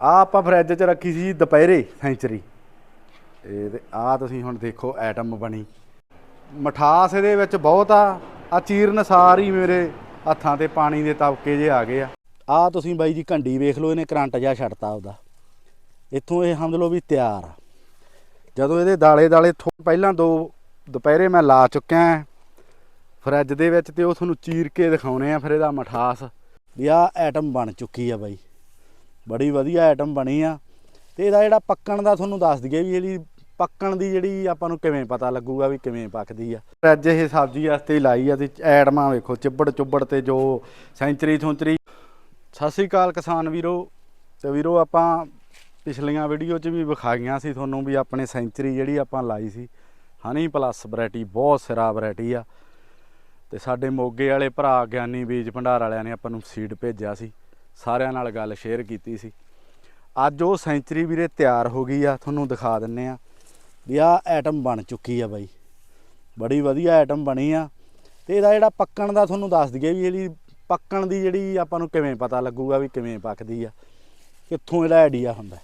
ਆ ਆਪਾਂ ਫਰਿੱਜ 'ਚ ਰੱਖੀ ਸੀ ਜੀ ਦੁਪਹਿਰੇ ਸੈਂਚਰੀ ਇਹ ਤੇ ਆ ਤੁਸੀਂ ਹੁਣ ਦੇਖੋ ਐਟਮ ਬਣੀ। ਮਠਾਸ ਇਹਦੇ ਵਿੱਚ ਬਹੁਤ ਆ। ਆ ਚੀਰਨ ਸਾਰੀ ਮੇਰੇ ਹੱਥਾਂ ਤੇ ਪਾਣੀ ਦੇ ਤਬਕੇ ਜੇ ਆ ਗਏ ਆ। ਆ ਤੁਸੀਂ ਬਾਈ ਜੀ ਘੰਡੀ ਵੇਖ ਲਓ, ਇਹਨੇ ਕਰੰਟ ਜਿਹਾ ਛੱਡਤਾ ਉਹਦਾ ਇੱਥੋਂ ਇਹ ਸਮਝ ਲਓ ਵੀ ਤਿਆਰ ਆ। ਜਦੋਂ ਇਹਦੇ ਦਾਲੇ ਦਾਲੇ ਪਹਿਲਾਂ ਦੋ ਦੁਪਹਿਰੇ ਮੈਂ ਲਾ ਚੁੱਕਿਆ ਹਾਂ। ਫਰਿੱਜ ਦੇ ਵਿੱਚ ਤੇ ਉਹ ਤੁਹਾਨੂੰ ਚੀਰ ਕੇ ਦਿਖਾਉਣੇ ਆ ਫਿਰ ਇਹਦਾ ਮਠਾਸ। ਵੀ ਆ ਐਟਮ ਬਣ ਚੁੱਕੀ ਆ ਬਾਈ। ਬੜੀ ਵਧੀਆ ਐਟਮ ਬਣੀ ਆ। ਤੇ ਇਹਦਾ ਜਿਹੜਾ ਪੱਕਣ ਦਾ ਤੁਹਾਨੂੰ ਦੱਸ ਦਈਏ ਵੀ ਜਿਹੜੀ ਪੱਕਣ ਦੀ ਜਿਹੜੀ ਆਪਾਂ ਨੂੰ ਕਿਵੇਂ ਪਤਾ ਲੱਗੂਗਾ ਵੀ ਕਿਵੇਂ ਪੱਕਦੀ ਆ। ਅੱਜ ਇਹ ਸਬਜ਼ੀ ਵਾਸਤੇ ਲਾਈ ਆ ਤੇ ਐਟਮਾਂ ਵੇਖੋ, ਚਿੱਬੜ ਚੁੱਬੜ ਤੇ ਜੋ ਸੈਂਚਰੀ ਥੁੰਚਰੀ ਸਤਿ ਸ੍ਰੀ ਅਕਾਲ ਕਿਸਾਨ ਵੀਰੋ। ਤੇ ਵੀਰੋ ਆਪਾਂ ਪਿਛਲੀਆਂ ਵੀਡੀਓ 'ਚ ਵੀ ਵਿਖਾਈਆਂ ਸੀ ਤੁਹਾਨੂੰ ਵੀ ਆਪਣੇ ਸੈਂਚਰੀ ਜਿਹੜੀ ਆਪਾਂ ਲਾਈ ਸੀ। ਹਨੀ ਪਲੱਸ ਵੈਰਾਈਟੀ, ਬਹੁਤ ਸਿਰਾ ਵੈਰਾਈਟੀ ਆ। ਤੇ ਸਾਡੇ ਮੋਗੇ ਵਾਲੇ ਭਰਾ ਗਿਆਨੀ ਬੀਜ ਭੰਡਾਰ ਵਾਲਿਆਂ ਨੇ ਆਪਾਂ ਨੂੰ ਸੀਡ ਭੇਜਿਆ ਸੀ। ਸਾਰਿਆਂ ਨਾਲ ਗੱਲ ਸ਼ੇਅਰ ਕੀਤੀ ਸੀ। ਅੱਜ ਉਹ ਸੈਂਚਰੀ ਵੀਰੇ ਤਿਆਰ ਹੋ ਗਈ ਆ, ਤੁਹਾਨੂੰ ਦਿਖਾ ਦਿੰਨੇ ਆ ਵੀ ਆ ਐਟਮ ਬਣ ਚੁੱਕੀ ਆ ਬਾਈ। ਬੜੀ ਵਧੀਆ ਐਟਮ ਬਣੀ ਆ। ਤੇ ਇਹਦਾ ਜਿਹੜਾ ਪੱਕਣ ਦਾ ਤੁਹਾਨੂੰ ਦੱਸ ਦਈਏ ਵੀ ਇਹਦੀ ਪੱਕਣ ਦੀ ਜਿਹੜੀ ਆਪਾਂ ਨੂੰ ਕਿਵੇਂ ਪਤਾ ਲੱਗੂਗਾ ਵੀ ਕਿਵੇਂ ਪੱਕਦੀ ਆ, ਕਿੱਥੋਂ ਇਹਦਾ ਆਈਡੀਆ ਹੁੰਦਾ।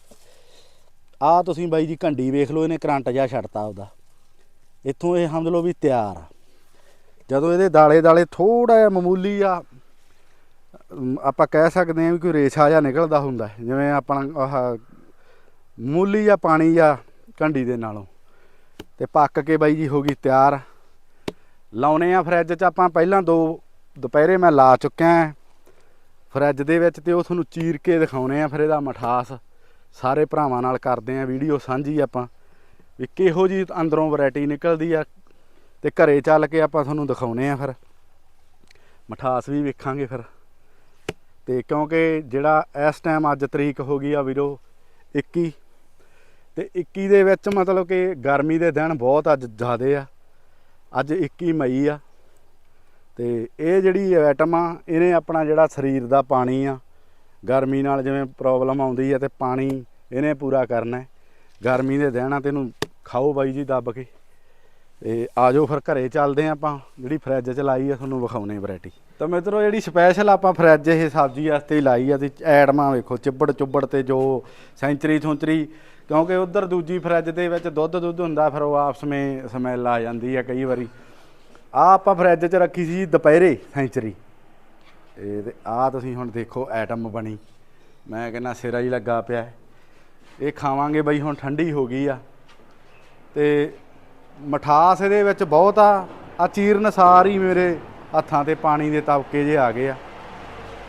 ਆ ਤੁਸੀਂ ਬਾਈ ਜੀ ਘੰਡੀ ਵੇਖ ਲਓ, ਇਹਨੇ ਕਰੰਟ ਜਿਹਾ ਛੱਡਤਾ ਉਹਦਾ। ਇੱਥੋਂ ਇਹ ਸਮਝ ਲਓ ਵੀ ਤਿਆਰ ਆ। ਜਦੋਂ ਇਹਦੇ ਦਾਲੇ ਦਾਲੇ ਥੋੜਾ ਜਿਹਾ ਮਾਮੂਲੀ ਆ ਆਪਾਂ ਕਹਿ ਸਕਦੇ ਹਾਂ ਵੀ ਕੋਈ ਰੇਸ਼ਾ ਜਿਹਾ ਨਿਕਲਦਾ ਹੁੰਦਾ ਜਿਵੇਂ ਆਪਣਾ ਆਹ ਮਾਮੂਲੀ ਜਿਹਾ ਪਾਣੀ ਆ ਘੰਡੀ ਦੇ ਨਾਲੋਂ। ਤੇ ਪੱਕ ਕੇ ਬਾਈ ਜੀ ਹੋ ਗਈ ਤਿਆਰ। ਲਾਉਣੇ ਆ ਫਰਿੱਜ 'ਚ, ਆਪਾਂ ਪਹਿਲਾਂ ਦੋ ਦੁਪਹਿਰੇ ਮੈਂ ਲਾ ਚੁੱਕਿਆ ਹਾਂ। ਫਰਿੱਜ ਦੇ ਵਿੱਚ ਤੇ ਉਹ ਤੁਹਾਨੂੰ ਚੀਰ ਕੇ ਦਿਖਾਉਣੇ ਆ ਫਿਰ ਇਹਦਾ ਮਠਾਸ। ਸਾਰੇ ਭਰਾਵਾਂ ਨਾਲ ਕਰਦੇ ਆ ਵੀਡੀਓ ਸਾਂਝੀ ਆਪਾਂ। ਵੀ ਕਿਹੋ ਜੀ ਅੰਦਰੋਂ ਵੈਰਾਈਟੀ ਨਿਕਲਦੀ ਆ, ਤੇ ਘਰੇ ਚੱਲ ਕੇ ਆਪਾਂ ਤੁਹਾਨੂੰ ਦਿਖਾਉਣੇ ਆ ਫਿਰ। ਮਠਾਸ ਵੀ ਵੇਖਾਂਗੇ ਫਿਰ। ਤੇ ਕਿਉਂਕਿ ਜਿਹੜਾ ਇਸ ਟਾਈਮ ਅੱਜ ਤਰੀਕ ਹੋ ਗਈ ਆ ਵੀਰੋ 21 ਤੇ 21 ਦੇ ਵਿੱਚ ਮਤਲਬ ਕਿ ਗਰਮੀ ਦੇ ਦਿਨ ਬਹੁਤ ਅੱਜ ਜ਼ਿਆਦੇ ਆ। ਅੱਜ 21 ਮਈ ਆ। ਤੇ ਇਹ ਜਿਹੜੀ ਆਈਟਮ ਆ, ਇਹਨੇ ਆਪਣਾ ਜਿਹੜਾ ਸਰੀਰ ਦਾ ਪਾਣੀ ਆ, ਗਰਮੀ ਨਾਲ ਜਿਵੇਂ ਪ੍ਰੋਬਲਮ ਆਉਂਦੀ ਆ ਤੇ ਪਾਣੀ ਇਹਨੇ ਪੂਰਾ ਕਰਨਾ ਗਰਮੀ ਦੇ ਦਿਨ ਆ, ਤੈਨੂੰ ਖਾਓ ਬਾਈ ਜੀ ਦੱਬ ਕੇ। ਤੇ ਆਜੋ ਫਿਰ ਘਰੇ ਚੱਲਦੇ ਆਂ ਆਪਾਂ, ਜਿਹੜੀ ਫਰਿੱਜ 'ਚ ਲਾਈ ਆ, ਤੁਹਾਨੂੰ ਵਿਖਾਉਣੇ ਵੈਰਾਈਟੀ ਤਾਂ ਮਿੱਤਰੋ, ਜਿਹੜੀ ਸਪੈਸ਼ਲ ਆਪਾਂ ਫਰਿੱਜ ਇਹ ਸਬਜ਼ੀ ਵਾਸਤੇ ਹੀ ਲਾਈ ਆ, ਤੇ ਐਡਮਾਂ ਵੇਖੋ, ਚਿੱਬੜ ਚੁੱਬੜ ਤੇ ਜੋ ਸੈਂਚਰੀ ਥੁੰਚਰੀ, ਕਿਉਂਕਿ ਉਧਰ ਦੂਜੀ ਫਰਿੱਜ ਦੇ ਵਿੱਚ ਦੁੱਧ ਦੁੱਧ ਹੁੰਦਾ, ਫਿਰ ਉਹ ਆਪਸ ਵਿੱਚ ਸਮੈਲ ਆ ਜਾਂਦੀ ਆ ਕਈ ਵਾਰੀ। ਆ ਆਪਾਂ ਫਰਿੱਜ 'ਚ ਰੱਖੀ ਸੀ ਦੁਪਹਿਰੇ ਸੈਂਚਰੀ ਇਹ ਤੇ ਆ ਤੁਸੀਂ ਹੁਣ ਦੇਖੋ ਐਟਮ ਬਣੀ। ਮੈਂ ਕਹਿੰਦਾ ਸਿਰਾ ਹੀ ਲੱਗਾ ਪਿਆ। ਇਹ ਖਾਵਾਂਗੇ ਬਈ, ਹੁਣ ਠੰਡੀ ਹੋ ਗਈ ਆ। ਤੇ ਮਠਾਸ ਇਹਦੇ ਵਿੱਚ ਬਹੁਤ ਆ। ਆ ਚੀਰਨ ਸਾਰੀ ਮੇਰੇ ਹੱਥਾਂ ਤੇ ਪਾਣੀ ਦੇ ਤਬਕੇ ਜੇ ਆ ਗਏ ਆ।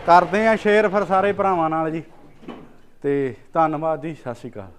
ਕਰਦੇ ਆ ਸ਼ੇਅਰ ਫਿਰ ਸਾਰੇ ਭਰਾਵਾਂ ਨਾਲ ਜੀ। ਤੇ ਧੰਨਵਾਦ ਜੀ, ਸਤਿ ਸ਼੍ਰੀ ਅਕਾਲ।